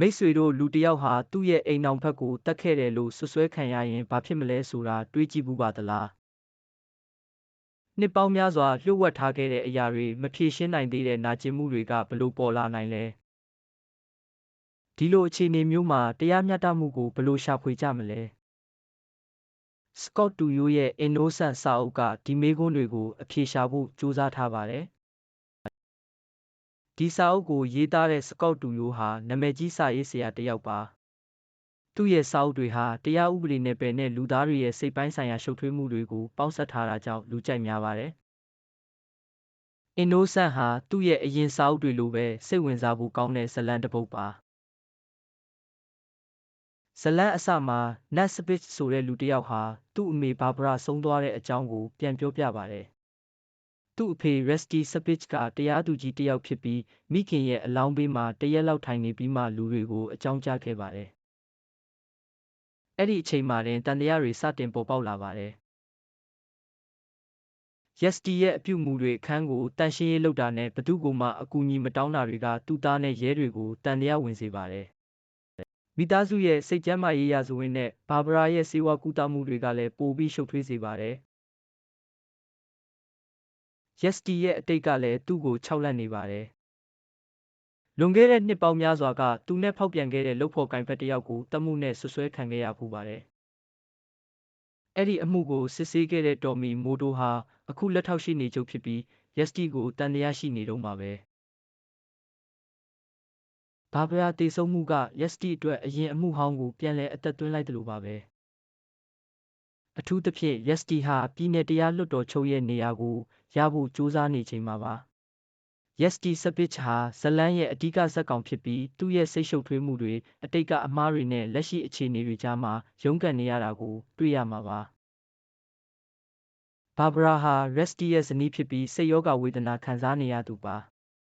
မိတ်ဆွေတို့လူတစ်ယောက်ဟာသူ့ရဲ့အိမ်နောင်ဘက်ကိုတတ်ခဲ့တယ်လို့ဆွဆွဲခံရရင်ဘာဖြစ်မလဲဆိုတာတွေးကြည့်ဘူးပါသလားနှစ်ပေါင်းများစွာလျှို့ဝှက်ထားခဲ့တဲ့အရာတွေမဖြေရှင်းနိုင်သေးတဲ့နာကျင်မှုတွေကဘလို့ပေါ်လာနိုင်လဲဒီလိုအခြေအနေမျိုးမှာတရားမျှတမှုကိုဘလို့ရှာဖွေကြမလဲစကော့တူယိုရဲ့ Innocent စာအုပ်ကဒီမေးခွန်းတွေကိုအဖြေရှာဖို့ကြိုးစားထားပါတယ် ဒီစာအုပ်ကိုရေးသားတဲ့စကော့တူယိုဟာနာမည်ကြီးစာရေးဆရာတစ်ယောက်ပါသူ့ရဲ့စာအုပ်တွေဟာတရားဥပဒေနယ်ပယ်နဲ့လူသားတွေရဲ့စိတ်ပိုင်းဆိုင်ရာရှုပ်ထွေးမှုတွေကိုပေါင်းစပ်ထားတာကြောင့်လူကြိုက်များပါတယ်။ Innocent ဟာသူ့ရဲ့အရင်စာအုပ်တွေလိုပဲစိတ်ဝင်စားဖို့ကောင်းတဲ့ဇာတ်လမ်းတစ်ပုဒ်ပါ။ဇာတ်လမ်းအစမှာ Nat Spitz ဆိုတဲ့လူတစ်ယောက်ဟာသူ့အမေဘာဘရာဆုံးသွားတဲ့အကြောင်းကိုပြန်ပြောပြပါတယ်။ သူ့အဖေ Rusty Spitz ကတရားသူကြီးတစ်ယောက်ဖြစ်ပြီးမိခင်ရဲ့အလောင်းဘေးမှာတစ်ရက်လောက်ထိုင်နေပြီးမှလူတွေကိုအကြောင်းကြားခဲ့ပါတယ်။အဲ့ဒီအချိန်မှာတင်တန်တရားတွေစတင်ပေါ်ပေါက်လာပါတယ်။ Rusty ရဲ့အပြုအမူတွေအခန်းကိုတန်ရှင်းရေးလုပ်တာနဲ့ဘသူ့ကိုမှအကူအညီမတောင်းတာတွေကသူ့သားနဲ့ရဲတွေကိုတန်တရားဝင်စေပါတယ်။မိသားစုရဲ့စိတ်ကျန်းမာရေးရာဇဝင်နဲ့ဘာဘရာရဲ့စေဝါကူတာမှုတွေကလည်းပိုပြီးရှုပ်ထွေးစေပါတယ်။ Rusty ရဲ့အတိတ်ကလည်းသူ့ကိုခြောက်လန့်နေပါတယ်။လွန်ခဲ့တဲ့နှစ်ပေါင်းများစွာကသူနဲ့ဖောက်ပြန်ခဲ့တဲ့လုပ်ဖော်ကိုင်ဖက်တစ်ယောက်ကိုတမှုနဲ့ဆွဆွဲခံခဲ့ရဖူးပါတယ်။အဲ့ဒီအမှုကိုစစ်ဆေးခဲ့တဲ့တော်မီမိုတိုဟာအခုလက်ထောက်ရှိနေချုပ်ဖြစ်ပြီး Rusty ကိုတန်တရားရှိနေတော့မှာပဲ။ဘာဘရာတည်ဆုံးမှုက Rusty အတွက်အရင်အမှုဟောင်းကိုပြန်လည်အသက်သွင်းလိုက်တယ်လို့ပါပဲ။ အထူးသဖြင့် Rusty ဟာ ပြည်내တရားလွှတ်တော်ချုပ်ရဲ့နေရာကိုရဖို့ကြိုးစားနေချိန်မှာပါ။ Rusty Spitz ဟာဇလန်းရဲ့အဓိကဇာတ်ကောင်ဖြစ်ပြီး သူ့ရဲ့စိတ်ရှုပ်ထွေးမှုတွေ အတိတ်ကအမှားတွေနဲ့ လက်ရှိအခြေအနေတွေကြားမှာ ရုန်းကန်နေရတာကို တွေ့ရမှာပါ။ဘာဘရာဟာ Rusty ရဲ့ဇနီးဖြစ်ပြီး စိတ်ရောဂါဝေဒနာခံစားနေရသူပါ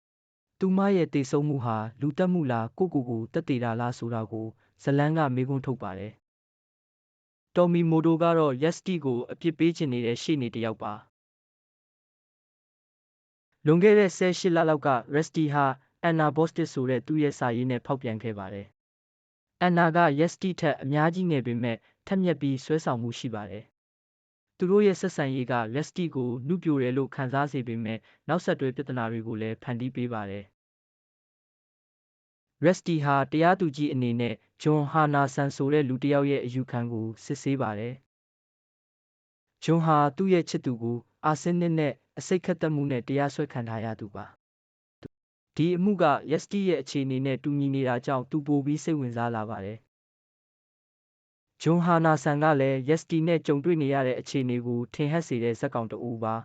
။သူမရဲ့တည်ဆုံးမှုဟာ လူတက်မှုလား ကိုကိုကိုတက်တည်တာလားဆိုတာကိုဇလန်းက မေးခွန်းထုတ်ပါတယ်။ တော်မီမိုတိုကတော့ Rusty ကိုအပြစ်ပေးချင်နေတဲ့ရှေ့နေတစ်ယောက်ပါ။လွန်ခဲ့တဲ့18လလောက်က Rusty ဟာ Anna Bostic ဆိုတဲ့သူ့ရဲ့စာရေးနဲ့ဖောက်ပြန်ခဲ့ပါတယ်။ Anna က Rusty ထက်အများကြီးငယ်ပေမဲ့ထက်မြက်ပြီးဆွဲဆောင်မှုရှိပါတယ်။သူတို့ရဲ့ဆက်ဆံရေးက Rusty ကိုနုပြိုတယ်လို့ခံစားစေပေမဲ့နောက်ဆက်တွဲပြဿနာတွေကိုလည်းဖန်တီးပေးပါတယ်။ Rusty ဟာ တရားသူကြီးအနေနဲ့ John Hanason ဆိုတဲ့ လူတစ်ယောက်ရဲ့ အယူခံကို စစ်ဆေးပါတယ်။ John ဟာ သူ့ရဲ့ချစ်သူကို အာဆင်းနစ်နဲ့ အဆိပ်ခတ်သက်မှုနဲ့ တရားစွဲခံထားရသူပါ။ဒီအမှုက Rusty ရဲ့ အခြေအနေနဲ့ တူညီနေတာကြောင့် သူပိုပြီး စိတ်ဝင်စားလာပါတယ်။ဂျွန်ဟာနာဆန်ကလည်း Rusty နဲ့ ကြုံတွေ့နေရတဲ့ အခြေအနေကို ထင်ဟပ်စေတဲ့ ဇာတ်ကောင်တစ်ဦးပါ။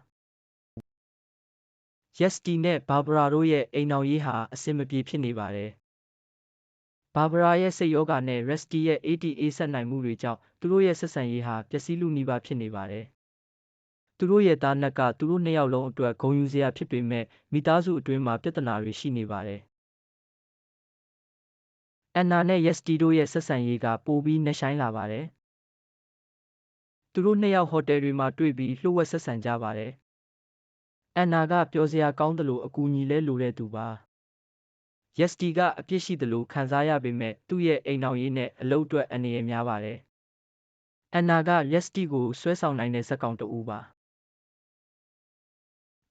Rusty နဲ့ဘာဘရာတို့ရဲ့ အိမ်အောင်ရေးဟာ အဆင်မပြေဖြစ်နေပါတယ်။ ဘာဘရာရဲ့စိတ်ယောဂါနဲ့ Rusty ရဲ့ ATA ဆက်နိုင်မှုတွေကြောင့်သူတို့ရဲ့ဆက်ဆံရေးဟာပျက်စီးလုနီးပါးဖြစ်နေပါတယ်။သူတို့ရဲ့သားနတ်ကသူတို့နှစ်ယောက်လုံးအတွက်ဂုဏ်ယူစရာဖြစ်ပေမဲ့မိသားစုအတွင်းမှာပြဿနာတွေရှိနေပါတယ်။အန်နာနဲ့ယက်စတီတို့ရဲ့ဆက်ဆံရေးကပိုပြီးနှဆိုင်လာပါတယ်။သူတို့နှစ်ယောက်ဟိုတယ်တွေမှာတွေ့ပြီးလှုပ်ဝက်ဆက်ဆံကြပါတယ်။အန်နာကပျော်စရာကောင်းတယ်လို့အကူအညီလဲလိုတဲ့သူပါ။ ယက်စတီကအပြစ်ရှိတယ်လို့ခံစားရပေမဲ့သူ့ရဲ့အိမ်တော်ရေးနဲ့အလုပ်အတွက်အနေရများပါတယ်။အန်နာကရက်စတီကိုဆွဲဆောင်နိုင်တဲ့ဇက်ကောင်တူပါ။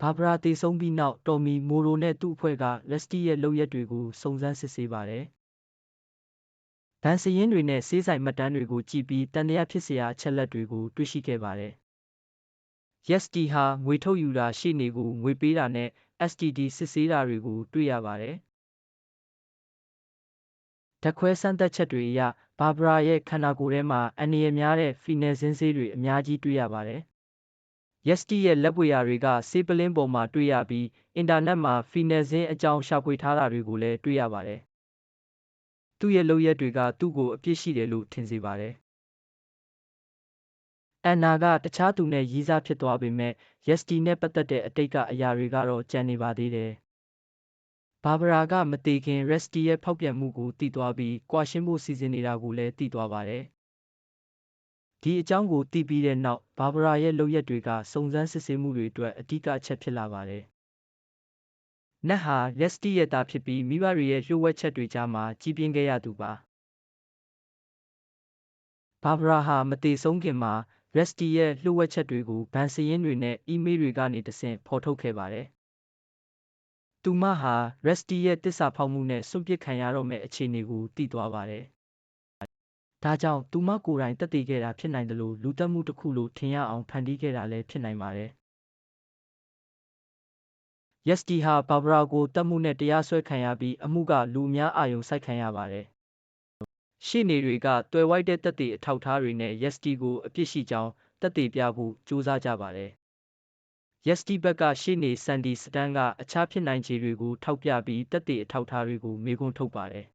ဘာဘရာတည်ဆုံးပြီးနောက်တော်မီမိုရိုနဲ့သူ့အဖွဲ့ကရက်စတီရဲ့လုပ်ရက်တွေကိုစုံစမ်းစစ်ဆေးပါတယ်။ဗန်စရင်တွေနဲ့ဆေးဆိုင်မှတ်တမ်းတွေကိုကြည့်ပြီးတန်တရားဖြစ်စရာအချက်လက်တွေကိုတွေ့ရှိခဲ့ပါတယ်။ YesT ဟာငွေထုတ်ယူတာရှိနေကိုငွေပေးတာနဲ့ STD စစ်ဆေးတာတွေကိုတွေ့ရပါတယ်။ ဓာတ်ခွဲစမ်းသပ်ချက်တွေအရဘာဘရာရဲ့ခန္ဓာကိုယ်ထဲမှာအန္တရာယ်များတဲ့ဖီနယ်ဇင်းဆေးတွေအများကြီးတွေ့ရပါတယ်။ Yesty ရဲ့လက်ပွေရာတွေကဆေးပလင်းပေါ်မှာတွေ့ရပြီးအင်တာနက်မှာဖီနယ်ဇင်းအကြောင်းရှာဖွေထားတာတွေကိုလည်းတွေ့ရပါတယ်။သူ့ရဲ့လုပ်ရက်တွေကသူ့ကိုအပြစ်ရှိတယ်လို့ထင်စေပါတယ်။အန်နာကတခြားသူနဲ့ရီးစားဖြစ်သွားပေမဲ့ Yesty နဲ့ပတ်သက်တဲ့အတိတ်ကအရာတွေကတော့ကြံနေပါသေးတယ်။ ဘာဘရာကမသေးခင် Resty ရဲ့ဖောက်ပြန်မှုကိုတည်သွားပြီးကွာရှင်းဖို့စီစဉ်နေတာကိုလည်းတည်သွားပါတယ်။ဒီအကြောင်းကိုသိပြီးတဲ့နောက်ဘာဘရာရဲ့လုပ်ရက်တွေကစုံစမ်းစစ်ဆေးမှုတွေအတွက်အဓိကအချက်ဖြစ်လာပါတယ်။နတ်ဟာရက်စတီရဲ့သားဖြစ်ပြီးမိဘတွေရဲ့လျှို့ဝှက်ချက်တွေကြားမှာကြီးပြင်းခဲ့ရသူပါဘာဘရာဟာမတည်ဆုံးခင်မှာရက်စတီရဲ့လျှို့ဝှက်ချက်တွေကိုဗန်စည်ရင်းတွေနဲ့အီးမေးလ်တွေကနေတဆင့်ဖော်ထုတ်ခဲ့ပါတယ် သူမဟာရက်စတီရဲ့တစ္ဆာဖောက်မှုနဲ့စွန့်ပစ်ခံရတော့မယ့်အခြေအနေကိုသိသွားပါတယ်ဒါကြောင့်သူမကိုယ်တိုင်တက်တည်ခဲ့တာဖြစ်နိုင်တယ်လို့လူတက်မှုတစ်ခုလိုထင်ရအောင်ဖန်တီးခဲ့တာလည်းဖြစ်နိုင်ပါတယ်။ Yes တီဟာဘာဘရာကိုတက်မှုနဲ့တရားစွဲခံရပြီးအမှုကလူအများအာရုံစိုက်ခံရပါတယ်။ရှေ့နေတွေကတွယ်ဝိုက်တဲ့တက်တည်အထောက်အထားတွေနဲ့ Yes တီကိုအပြစ်ရှိကြောင်းတက်တည်ပြဖို့ကြိုးစားကြပါတယ်။ Yes တီဘက်ကရှေ့နေဆန်ဒီစတန်ကအခြားဖြစ်နိုင်ခြေတွေကိုထောက်ပြပြီးတက်တည်အထောက်အထားတွေကိုမေးခွန်းထုတ်ပါတယ်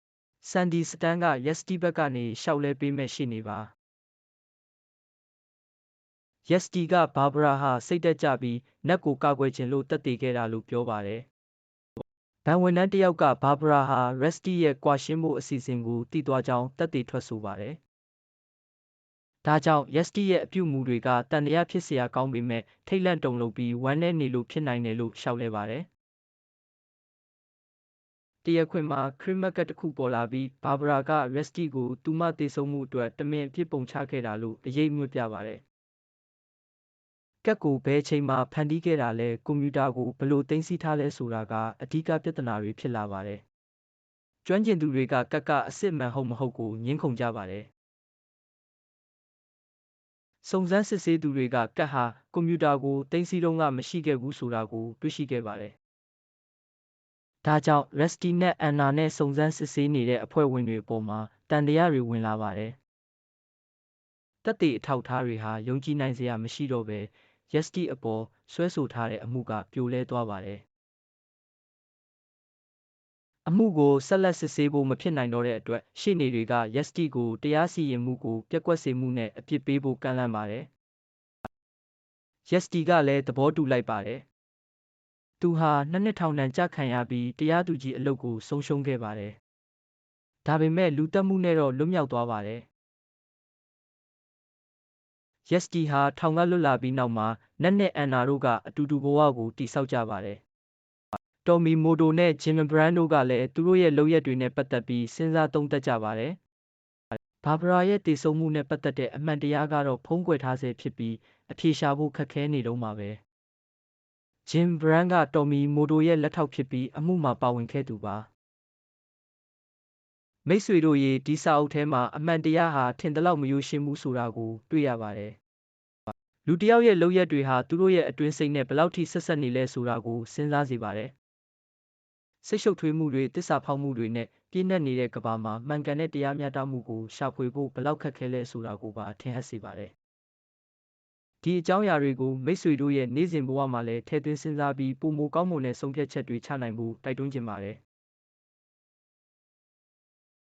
။ဆန်ဒီစတန်ကရက်စတီဘက်ကနေရှောက်လဲပေးမဲ့ရှိနေပါရက်စတီကဘာဘရာဟာစိတ်တက်ကြပြီးနက်ကိုကာကွယ်ခြင်းလို့တက်တည်ခဲ့တာလို့ပြောပါတယ်ဘန်ဝန်ထမ်းတစ်ယောက်ကဘာဘရာဟာရက်စတီရဲ့ကွာရှင်းမှုအစီအစဉ်ကိုတည်သွားကြောင်းတက်တည်ထွက်ဆိုပါတယ် ဒါကြောင့် Yasty ရဲ့အပြုမူတွေက သံသယဖြစ်စရာကောင်းပေမဲ့ ထိတ်လန့်တုန်လှုပ်ပြီး ဝမ်းနည်းနေလို့ဖြစ်နိုင်တယ်လို့ လျှောက်လဲပါတယ်။တရားခွင်မှာ ခရစ်မှတ်ကဒ်တစ်ခုပေါ်လာပြီး Barbara က Yasty ကို သူမသေဆုံးမှုအတွက် တမင်အပြစ်ပုံချခဲ့တာလို့ အရိပ်အမြွက်ပြပါတယ်။ကဒ်ကို ဘယ်အချိန်မှာ ဖန်တီးခဲ့တာလဲ၊ကွန်ပျူတာကို ဘယ်လိုသိမ်းဆည်းထားလဲဆိုတာက အဓိကပြဿနာတွေဖြစ်လာပါတယ်။ကျွမ်းကျင်သူတွေက ကဒ်က အစစ်အမှန်ဟုတ်မဟုတ်ကို ငြင်းခုန်ကြပါတယ် စုံစမ်းစစ်ဆေးသူတွေကကက်ဟာကွန်ပျူတာကိုတင်စီတုံးကမရှိခဲ့ဘူးဆိုတာကိုတွေ့ရှိခဲ့ပါတယ်ဒါကြောင့် Rusty နဲ့ Anna နဲ့စုံစမ်းစစ်ဆေးနေတဲ့အဖွဲ့ဝင်တွေအပေါ်မှာတန်တရားတွေဝင်လာပါတယ်။တက်တဲ့အထောက်အထားတွေဟာယုံကြည်နိုင်စရာမရှိတော့ဘဲ Rusty အပေါ်ဆွဲဆိုထားတဲ့အမှုကပြိုလဲသွားပါတယ်။ အမှုကိုဆက်လက်စစ်ဆေးဖို့မဖြစ်နိုင်တော့တဲ့အတွက်ရှေ့နေတွေက Rusty ကိုတရားစီရင်မှုကိုပြက်ကွက်စေမှုနဲ့အပြစ်ပေးဖို့ကမ်းလှမ်းပါတယ်။ Rusty ကလည်းသဘောတူလိုက်ပါတယ်။သူဟာနှစ်နှစ်ထောင်ဒဏ်ကျခံရပြီးတရားသူကြီးအလုပ်ကိုဆုံးရှုံးခဲ့ပါတယ်။ဒါပေမဲ့လူသတ်မှုနဲ့တော့လွတ်မြောက်သွားပါတယ်။ Yes တီဟာထောင်ကလွတ်လာပြီးနောက်မှာနက်နဲ့အန်နာတို့ကအတူတူဘဝကိုတည်ဆောက်ကြပါတယ်။ တော်မီမိုတိုနဲ့ဂျင်မဘရန်တို့ကလည်းသူတို့ရဲ့လုပ်ရက်တွေနဲ့ပတ်သက်ပြီးစဉ်းစားသုံးသပ်ကြပါတယ်။ဘာဘရာရဲ့တည်ဆုံမှုနဲ့ပတ်သက်တဲ့အမှန်တရားကတော့ဖုံးကွယ်ထားဆဲဖြစ်ပြီးအဖြေရှာဖို့ခက်ခဲနေတော့မှာပဲ။ဂျင်ဘရန်းကတော်မီမိုတိုရဲ့လက်ထောက်ဖြစ်ပြီးအမှုမှာပါဝင်ခဲ့သူပါမိတ်ဆွေတို့ရေဒီစာအုပ်ထဲမှာအမှန်တရားဟာထင်သလောက်မယိုရှင်းဘူးဆိုတာကိုတွေ့ရပါတယ်လူတစ်ယောက်ရဲ့လုပ်ရက်တွေဟာသူတို့ရဲ့အတွင်းစိတ်နဲ့ဘယ်လောက်ထိဆက်ဆက်နေလဲဆိုတာကိုစဉ်းစားစေပါတယ် စိတ်ရှုပ်ထွေးမှုတွေတစ္ဆာဖောက်မှုတွေနဲ့ပြည့်နှက်နေတဲ့ကဘာမှာမှန်ကန်တဲ့တရားမျှတမှုကိုရှာဖွေဖို့ဘယ်လောက်ခက်ခဲလဲဆိုတာကိုပါထင်ဟပ်စေပါတယ်ဒီအကြောင်းအရာတွေကိုမိတ်ဆွေတို့ရဲ့နေ့စဉ်ဘဝမှာလည်းထည့်သွင်းစဉ်းစားပြီးပိုမိုကောင်းမွန်တဲ့ဆုံးဖြတ်ချက်တွေချနိုင်ဖို့တိုက်တွန်းချင်ပါတယ်။